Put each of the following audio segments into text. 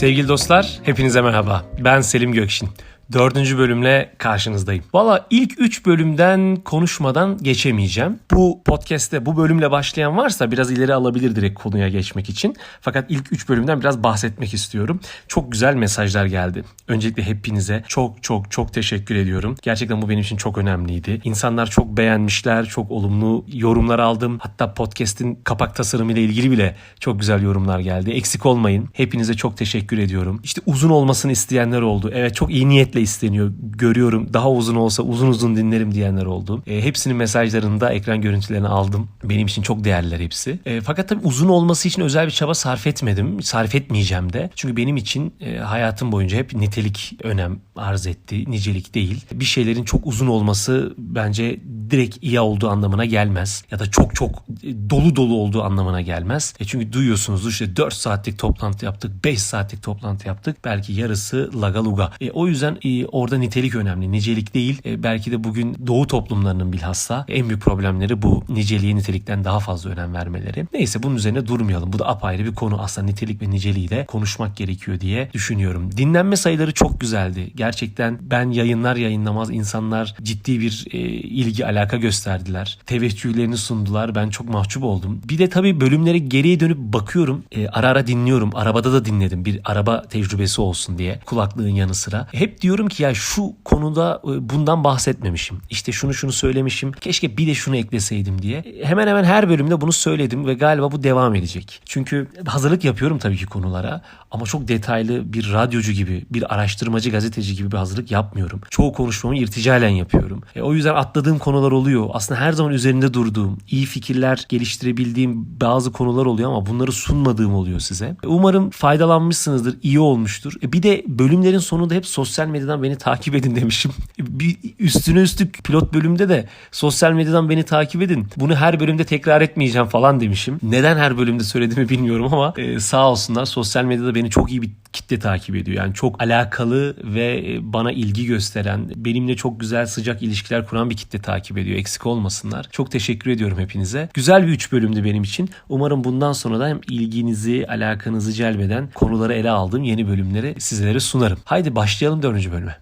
Sevgili dostlar, hepinize merhaba. Ben Selim Gökşin. Dördüncü bölümle karşınızdayım. Valla ilk üç bölümden konuşmadan geçemeyeceğim. Bu podcast'te bu bölümle başlayan varsa biraz ileri alabilir direkt konuya geçmek için. Fakat ilk üç bölümden biraz bahsetmek istiyorum. Çok güzel mesajlar geldi. Öncelikle hepinize çok çok çok teşekkür ediyorum. Gerçekten bu benim için çok önemliydi. İnsanlar çok beğenmişler, çok olumlu yorumlar aldım. Hatta podcast'in kapak tasarımı ile ilgili bile çok güzel yorumlar geldi. Eksik olmayın. Hepinize çok teşekkür ediyorum. İşte uzun olmasını isteyenler oldu. Evet çok iyi niyetle isteniyor. Görüyorum daha uzun olsa uzun uzun dinlerim diyenler oldu. E, hepsinin mesajlarını da ekran görüntülerini aldım. Benim için çok değerliler hepsi. E, fakat tabii uzun olması için özel bir çaba sarf etmedim. Sarf etmeyeceğim de. Çünkü benim için e, hayatım boyunca hep nitelik önem arz etti. Nicelik değil. Bir şeylerin çok uzun olması bence direkt iyi olduğu anlamına gelmez. Ya da çok çok e, dolu dolu olduğu anlamına gelmez. E çünkü duyuyorsunuz işte 4 saatlik toplantı yaptık, 5 saatlik toplantı yaptık. Belki yarısı lagaluga. E, o yüzden orada nitelik önemli, nicelik değil. E, belki de bugün doğu toplumlarının bilhassa en büyük problemleri bu. Niceliğe nitelikten daha fazla önem vermeleri. Neyse bunun üzerine durmayalım. Bu da apayrı bir konu. Aslında nitelik ve niceliği de konuşmak gerekiyor diye düşünüyorum. Dinlenme sayıları çok güzeldi. Gerçekten ben yayınlar yayınlamaz insanlar ciddi bir e, ilgi alaka gösterdiler. Teveccühlerini sundular. Ben çok mahcup oldum. Bir de tabii bölümlere geriye dönüp bakıyorum. E, ara ara dinliyorum. Arabada da dinledim. Bir araba tecrübesi olsun diye. Kulaklığın yanı sıra. Hep diyorum ki ya şu konuda e, bundan bahsetmemişim. İşte şunu şunu söylemişim. Keşke bir de şunu ekleseydim diye. E, Hemen hemen her bölümde bunu söyledim ve galiba bu devam edecek. Çünkü hazırlık yapıyorum tabii ki konulara ama çok detaylı bir radyocu gibi, bir araştırmacı, gazeteci gibi bir hazırlık yapmıyorum. Çoğu konuşmamı irticalen yapıyorum. E, o yüzden atladığım konular oluyor. Aslında her zaman üzerinde durduğum, iyi fikirler geliştirebildiğim bazı konular oluyor ama bunları sunmadığım oluyor size. E, Umarım faydalanmışsınızdır, iyi olmuştur. E, bir de bölümlerin sonunda hep sosyal medyadan beni takip edin demişim. Bir üstüne üstlük pilot bölümde de sosyal medyadan beni takip edin. Bunu her bölümde tekrar etmeyeceğim falan demişim. Neden her bölümde söylediğimi bilmiyorum ama e, sağ olsunlar sosyal medyada beni çok iyi bir kitle takip ediyor. Yani çok alakalı ve e, bana ilgi gösteren, benimle çok güzel sıcak ilişkiler kuran bir kitle takip ediyor. Eksik olmasınlar. Çok teşekkür ediyorum hepinize. Güzel bir üç bölümdü benim için. Umarım bundan sonra da hem ilginizi, alakanızı celbeden konuları ele aldığım yeni bölümleri sizlere sunarım. Haydi başlayalım dördüncü bölüme.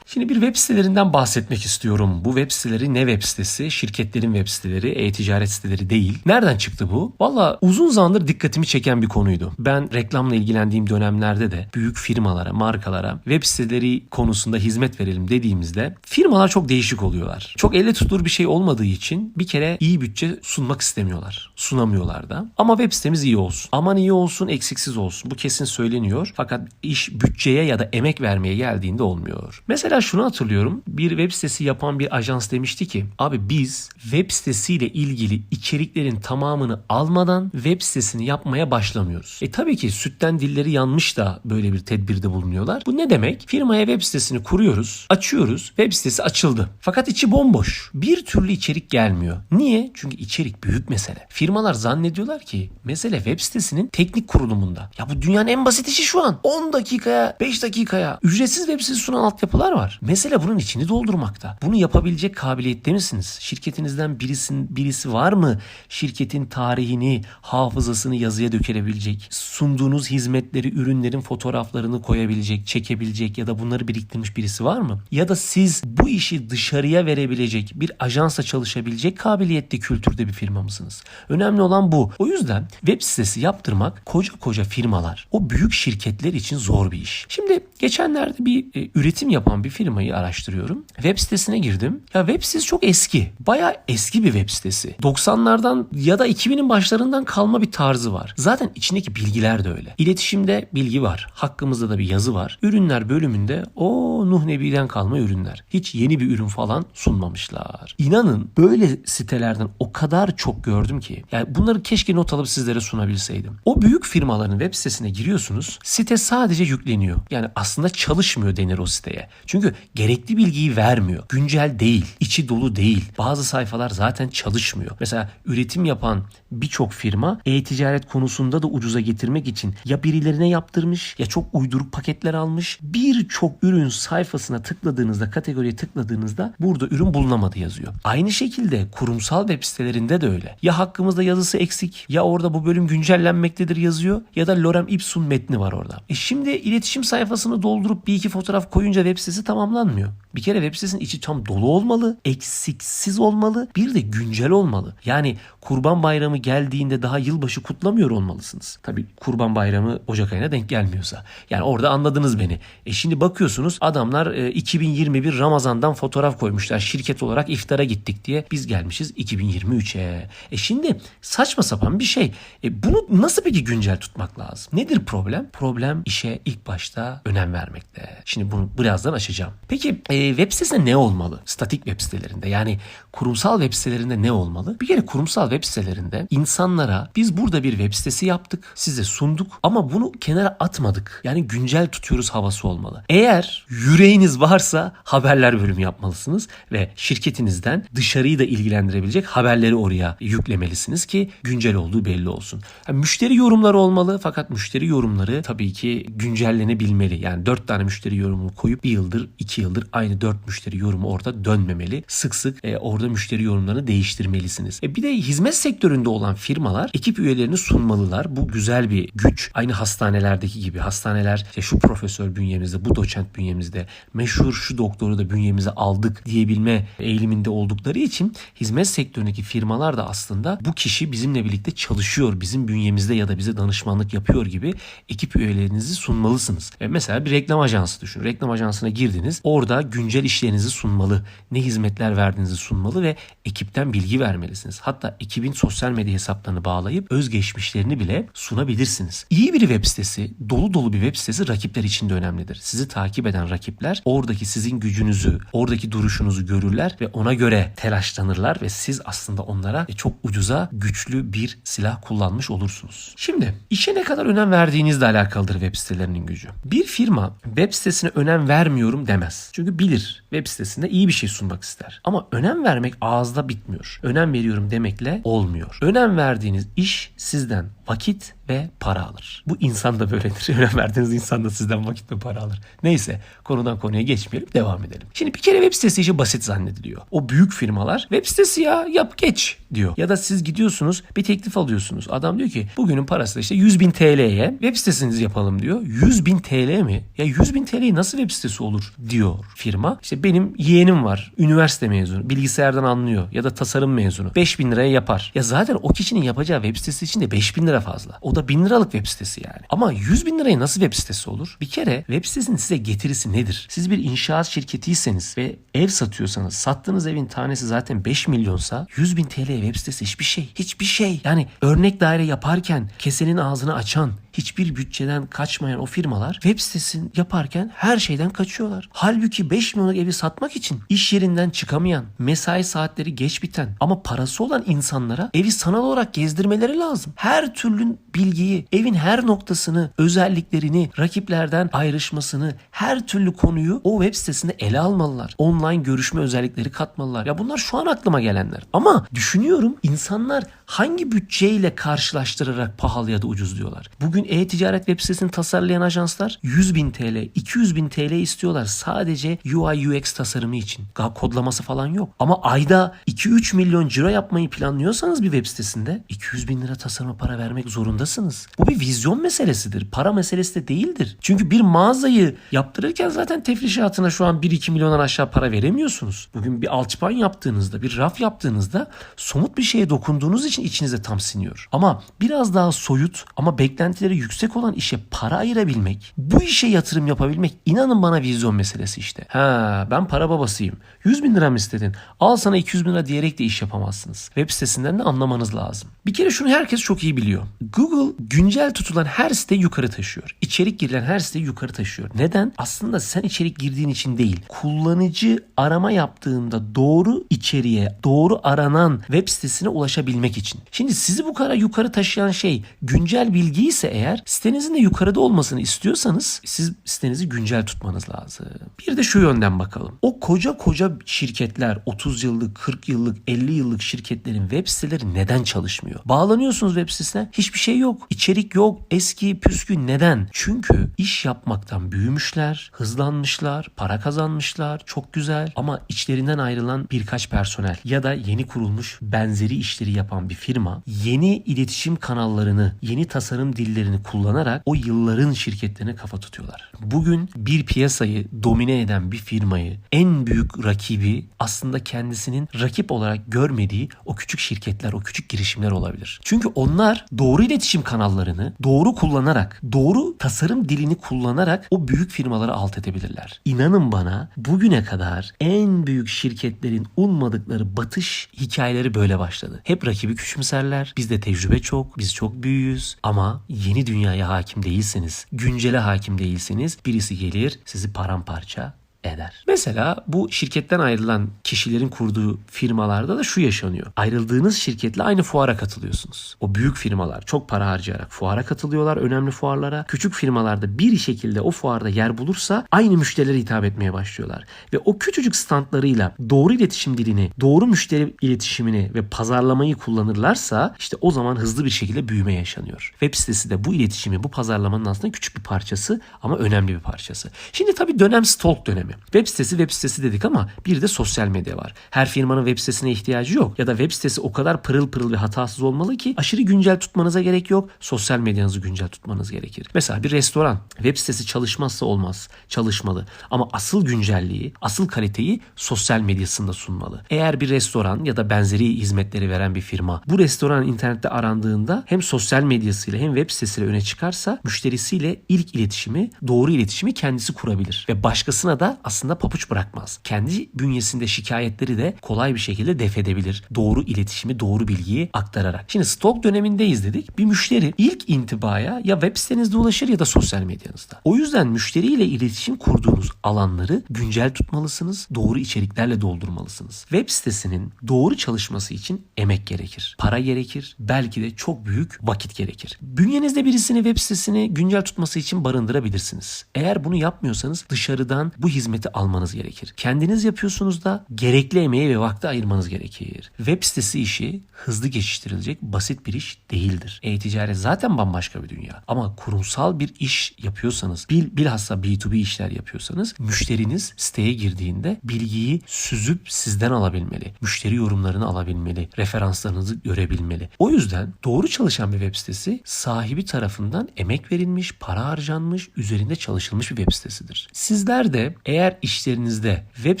Şimdi bir web sitelerinden bahsetmek istiyorum. Bu web siteleri ne web sitesi? Şirketlerin web siteleri, e-ticaret siteleri değil. Nereden çıktı bu? Valla uzun zamandır dikkatimi çeken bir konuydu. Ben reklamla ilgilendiğim dönemlerde de büyük firmalara, markalara web siteleri konusunda hizmet verelim dediğimizde firmalar çok değişik oluyorlar. Çok elle tutulur bir şey olmadığı için bir kere iyi bütçe sunmak istemiyorlar. Sunamıyorlar da. Ama web sitemiz iyi olsun. Aman iyi olsun, eksiksiz olsun. Bu kesin söyleniyor. Fakat iş bütçeye ya da emek vermeye geldiğinde olmuyor. Mesela şunu hatırlıyorum. Bir web sitesi yapan bir ajans demişti ki abi biz web sitesiyle ilgili içeriklerin tamamını almadan web sitesini yapmaya başlamıyoruz. E tabii ki sütten dilleri yanmış da böyle bir tedbirde bulunuyorlar. Bu ne demek? Firmaya web sitesini kuruyoruz, açıyoruz. Web sitesi açıldı. Fakat içi bomboş. Bir türlü içerik gelmiyor. Niye? Çünkü içerik büyük mesele. Firmalar zannediyorlar ki mesele web sitesinin teknik kurulumunda. Ya bu dünyanın en basit işi şu an. 10 dakikaya, 5 dakikaya ücretsiz web sitesi sunan altyapılar var. Mesele bunun içini doldurmakta. Bunu yapabilecek kabiliyette misiniz? Şirketinizden birisin, birisi var mı? Şirketin tarihini, hafızasını yazıya dökebilecek, sunduğunuz hizmetleri, ürünlerin fotoğraflarını koyabilecek, çekebilecek ya da bunları biriktirmiş birisi var mı? Ya da siz bu işi dışarıya verebilecek, bir ajansa çalışabilecek kabiliyette kültürde bir firma mısınız? Önemli olan bu. O yüzden web sitesi yaptırmak koca koca firmalar, o büyük şirketler için zor bir iş. Şimdi geçenlerde bir e, üretim yapan bir firmayı araştırıyorum. Web sitesine girdim. Ya web sitesi çok eski. Bayağı eski bir web sitesi. 90'lardan ya da 2000'in başlarından kalma bir tarzı var. Zaten içindeki bilgiler de öyle. İletişimde bilgi var. Hakkımızda da bir yazı var. Ürünler bölümünde o Nuh Nebi'den kalma ürünler. Hiç yeni bir ürün falan sunmamışlar. İnanın böyle sitelerden o kadar çok gördüm ki. Yani bunları keşke not alıp sizlere sunabilseydim. O büyük firmaların web sitesine giriyorsunuz. Site sadece yükleniyor. Yani aslında çalışmıyor denir o siteye. Çünkü Çünkü gerekli bilgiyi vermiyor. Güncel değil, içi dolu değil. Bazı sayfalar zaten çalışmıyor. Mesela üretim yapan birçok firma e-ticaret konusunda da ucuza getirmek için ya birilerine yaptırmış ya çok uyduruk paketler almış. Birçok ürün sayfasına tıkladığınızda, kategoriye tıkladığınızda burada ürün bulunamadı yazıyor. Aynı şekilde kurumsal web sitelerinde de öyle. Ya hakkımızda yazısı eksik ya orada bu bölüm güncellenmektedir yazıyor ya da lorem ipsum metni var orada. E şimdi iletişim sayfasını doldurup bir iki fotoğraf koyunca web sitesi tamamlanmıyor. Bir kere web sitesinin içi tam dolu olmalı, eksiksiz olmalı, bir de güncel olmalı. Yani Kurban Bayramı geldiğinde daha yılbaşı kutlamıyor olmalısınız. Tabii Kurban Bayramı Ocak ayına denk gelmiyorsa. Yani orada anladınız beni. E şimdi bakıyorsunuz adamlar e, 2021 Ramazan'dan fotoğraf koymuşlar. Şirket olarak iftara gittik diye. Biz gelmişiz 2023'e. E şimdi saçma sapan bir şey. E bunu nasıl peki güncel tutmak lazım? Nedir problem? Problem işe ilk başta önem vermekte. Şimdi bunu birazdan açacağım. Peki e, web sitesinde ne olmalı? Statik web sitelerinde yani kurumsal web sitelerinde ne olmalı? Bir kere kurumsal web sitelerinde insanlara biz burada bir web sitesi yaptık, size sunduk ama bunu kenara atmadık. Yani güncel tutuyoruz havası olmalı. Eğer yüreğiniz varsa haberler bölümü yapmalısınız ve şirketinizden dışarıyı da ilgilendirebilecek haberleri oraya yüklemelisiniz ki güncel olduğu belli olsun. Yani müşteri yorumları olmalı fakat müşteri yorumları tabii ki güncellenebilmeli. Yani 4 tane müşteri yorumunu koyup bir yıldır, 2 yıldır aynı 4 müşteri yorumu orada dönmemeli. Sık sık e, orada müşteri yorumlarını değiştirmelisiniz. E, bir de hizmet sektöründe olan firmalar ekip üyelerini sunmalılar. Bu güzel bir güç. Aynı hastanelerdeki gibi. Hastaneler işte şu profesör bünyemizde, bu doçent bünyemizde, meşhur şu doktoru da bünyemize aldık diyebilme eğiliminde oldukları için hizmet sektöründeki firmalar da aslında bu kişi bizimle birlikte çalışıyor, bizim bünyemizde ya da bize danışmanlık yapıyor gibi ekip üyelerinizi sunmalısınız. E mesela bir reklam ajansı düşün. Reklam ajansına girdiniz. Orada güncel işlerinizi sunmalı. Ne hizmetler verdiğinizi sunmalı ve ekipten bilgi vermelisiniz. Hatta ekibin sosyal medya hesaplarını bağlayıp özgeçmişlerini bile sunabilirsiniz. İyi bir web sitesi, dolu dolu bir web sitesi rakipler için de önemlidir. Sizi takip eden rakipler oradaki sizin gücünüzü, oradaki duruşunuzu görürler ve ona göre telaşlanırlar ve siz aslında onlara çok ucuza güçlü bir silah kullanmış olursunuz. Şimdi işe ne kadar önem verdiğinizle alakalıdır web sitelerinin gücü. Bir firma web sitesine önem vermiyorum demez. Çünkü bilir web sitesinde iyi bir şey sunmak ister. Ama önem vermek ağızda bitmiyor. Önem veriyorum demekle olmuyor. Önem verdiğiniz iş sizden vakit ve para alır. Bu insan da böyledir. Önem verdiğiniz insan da sizden vakit ve para alır. Neyse konudan konuya geçmeyelim devam edelim. Şimdi bir kere web sitesi işi basit zannediliyor. O büyük firmalar web sitesi ya yap geç diyor. Ya da siz gidiyorsunuz bir teklif alıyorsunuz. Adam diyor ki bugünün parası da işte 100 bin TL'ye web sitesinizi yapalım diyor. 100 bin TL mi? Ya 100 bin TL'ye nasıl web sitesi olur diyor firma. İşte benim yeğenim var. Üniversite mezunu. Bilgisayardan anlıyor. Ya da tasarım mezunu. 5 bin liraya yapar. Ya zaten o kişinin yapacağı web sitesi için de 5 bin lira fazla. O da 1000 liralık web sitesi yani. Ama 100 bin liraya nasıl web sitesi olur? Bir kere web sitesinin size getirisi nedir? Siz bir inşaat şirketiyseniz ve ev satıyorsanız sattığınız evin tanesi zaten 5 milyonsa 100 bin TL web sitesi hiçbir şey. Hiçbir şey. Yani örnek daire yaparken kesenin ağzını açan hiçbir bütçeden kaçmayan o firmalar web sitesini yaparken her şeyden kaçıyorlar. Halbuki 5 milyonluk evi satmak için iş yerinden çıkamayan, mesai saatleri geç biten ama parası olan insanlara evi sanal olarak gezdirmeleri lazım. Her türlü bilgiyi, evin her noktasını, özelliklerini, rakiplerden ayrışmasını, her türlü konuyu o web sitesinde ele almalılar. Online görüşme özellikleri katmalılar. Ya bunlar şu an aklıma gelenler. Ama düşünüyorum insanlar hangi bütçeyle karşılaştırarak pahalı ya da ucuz diyorlar. Bugün e-ticaret web sitesini tasarlayan ajanslar 100 bin TL, 200 bin TL istiyorlar sadece UI UX tasarımı için. Daha kodlaması falan yok. Ama ayda 2-3 milyon ciro yapmayı planlıyorsanız bir web sitesinde 200 bin lira tasarıma para vermek zorundasınız. Bu bir vizyon meselesidir. Para meselesi de değildir. Çünkü bir mağazayı yaptırırken zaten tefrişatına şu an 1-2 milyondan aşağı para veremiyorsunuz. Bugün bir alçıpan yaptığınızda, bir raf yaptığınızda somut bir şeye dokunduğunuz için içinize tam siniyor. Ama biraz daha soyut ama beklentileri yüksek olan işe para ayırabilmek, bu işe yatırım yapabilmek inanın bana vizyon meselesi işte. Ha ben para babasıyım. 100 bin lira mı istedin? Al sana 200 bin lira diyerek de iş yapamazsınız. Web sitesinden de anlamanız lazım. Bir kere şunu herkes çok iyi biliyor. Google güncel tutulan her site yukarı taşıyor. İçerik girilen her site yukarı taşıyor. Neden? Aslında sen içerik girdiğin için değil. Kullanıcı arama yaptığında doğru içeriğe, doğru aranan web sitesine ulaşabilmek için. Şimdi sizi bu kadar yukarı taşıyan şey güncel bilgi ise eğer sitenizin de yukarıda olmasını istiyorsanız siz sitenizi güncel tutmanız lazım. Bir de şu yönden bakalım. O koca koca şirketler 30 yıllık, 40 yıllık, 50 yıllık şirketlerin web siteleri neden çalışmıyor? Bağlanıyorsunuz web sitesine hiçbir şey yok. İçerik yok. Eski püskü neden? Çünkü iş yapmaktan büyümüşler, hızlanmışlar, para kazanmışlar. Çok güzel ama içlerinden ayrılan birkaç personel ya da yeni kurulmuş benzeri işleri yapan bir firma yeni iletişim kanallarını, yeni tasarım dillerini kullanarak o yılların şirketlerine kafa tutuyorlar. Bugün bir piyasayı domine eden bir firmayı en büyük rakibi aslında kendisinin rakip olarak görmediği o küçük şirketler, o küçük girişimler olabilir. Çünkü onlar doğru iletişim kanallarını doğru kullanarak, doğru tasarım dilini kullanarak o büyük firmaları alt edebilirler. İnanın bana bugüne kadar en büyük şirketlerin ummadıkları batış hikayeleri böyle başladı. Hep rakibi küçümserler. Bizde tecrübe çok, biz çok büyüğüz ama yeni dünyaya hakim değilseniz, güncele hakim değilseniz birisi gelir sizi paramparça eder. Mesela bu şirketten ayrılan kişilerin kurduğu firmalarda da şu yaşanıyor. Ayrıldığınız şirketle aynı fuara katılıyorsunuz. O büyük firmalar çok para harcayarak fuara katılıyorlar önemli fuarlara. Küçük firmalarda bir şekilde o fuarda yer bulursa aynı müşterilere hitap etmeye başlıyorlar. Ve o küçücük standlarıyla doğru iletişim dilini, doğru müşteri iletişimini ve pazarlamayı kullanırlarsa işte o zaman hızlı bir şekilde büyüme yaşanıyor. Web sitesi de bu iletişimi, bu pazarlamanın aslında küçük bir parçası ama önemli bir parçası. Şimdi tabii dönem stalk dönemi. Web sitesi web sitesi dedik ama bir de sosyal medya var. Her firmanın web sitesine ihtiyacı yok. Ya da web sitesi o kadar pırıl pırıl ve hatasız olmalı ki aşırı güncel tutmanıza gerek yok. Sosyal medyanızı güncel tutmanız gerekir. Mesela bir restoran web sitesi çalışmazsa olmaz. Çalışmalı. Ama asıl güncelliği, asıl kaliteyi sosyal medyasında sunmalı. Eğer bir restoran ya da benzeri hizmetleri veren bir firma bu restoran internette arandığında hem sosyal medyasıyla hem web sitesiyle öne çıkarsa müşterisiyle ilk iletişimi, doğru iletişimi kendisi kurabilir. Ve başkasına da aslında papuç bırakmaz. Kendi bünyesinde şikayetleri de kolay bir şekilde def edebilir. Doğru iletişimi, doğru bilgiyi aktararak. Şimdi stok dönemindeyiz dedik. Bir müşteri ilk intibaya ya web sitenizde ulaşır ya da sosyal medyanızda. O yüzden müşteriyle iletişim kurduğunuz alanları güncel tutmalısınız. Doğru içeriklerle doldurmalısınız. Web sitesinin doğru çalışması için emek gerekir. Para gerekir. Belki de çok büyük vakit gerekir. Bünyenizde birisini web sitesini güncel tutması için barındırabilirsiniz. Eğer bunu yapmıyorsanız dışarıdan bu hizmeti almanız gerekir. Kendiniz yapıyorsunuz da gerekli emeği ve vakti ayırmanız gerekir. Web sitesi işi hızlı geçiştirilecek basit bir iş değildir. E-ticaret zaten bambaşka bir dünya. Ama kurumsal bir iş yapıyorsanız, bil, bilhassa B2B işler yapıyorsanız müşteriniz siteye girdiğinde bilgiyi süzüp sizden alabilmeli. Müşteri yorumlarını alabilmeli. Referanslarınızı görebilmeli. O yüzden doğru çalışan bir web sitesi sahibi tarafından emek verilmiş, para harcanmış, üzerinde çalışılmış bir web sitesidir. Sizler de eğer işlerinizde web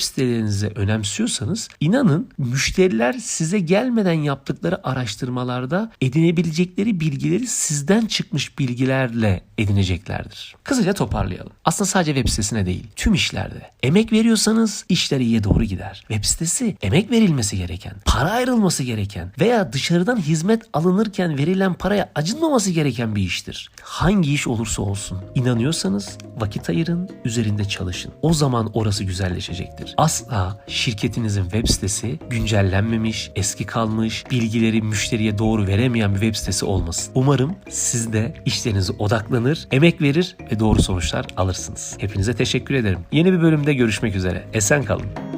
sitelerinizi önemsiyorsanız inanın müşteriler size gelmeden yaptıkları araştırmalarda edinebilecekleri bilgileri sizden çıkmış bilgilerle edineceklerdir. Kısaca toparlayalım. Aslında sadece web sitesine değil, tüm işlerde. Emek veriyorsanız işler iyiye doğru gider. Web sitesi emek verilmesi gereken, para ayrılması gereken veya dışarıdan hizmet alınırken verilen paraya acınmaması gereken bir iştir. Hangi iş olursa olsun inanıyorsanız vakit ayırın, üzerinde çalışın. O zaman orası güzelleşecektir. Asla şirketinizin web sitesi güncellenmemiş, eski kalmış, bilgileri müşteriye doğru veremeyen bir web sitesi olmasın. Umarım siz de işlerinize odaklanır, emek verir ve doğru sonuçlar alırsınız. Hepinize teşekkür ederim. Yeni bir bölümde görüşmek üzere. Esen kalın.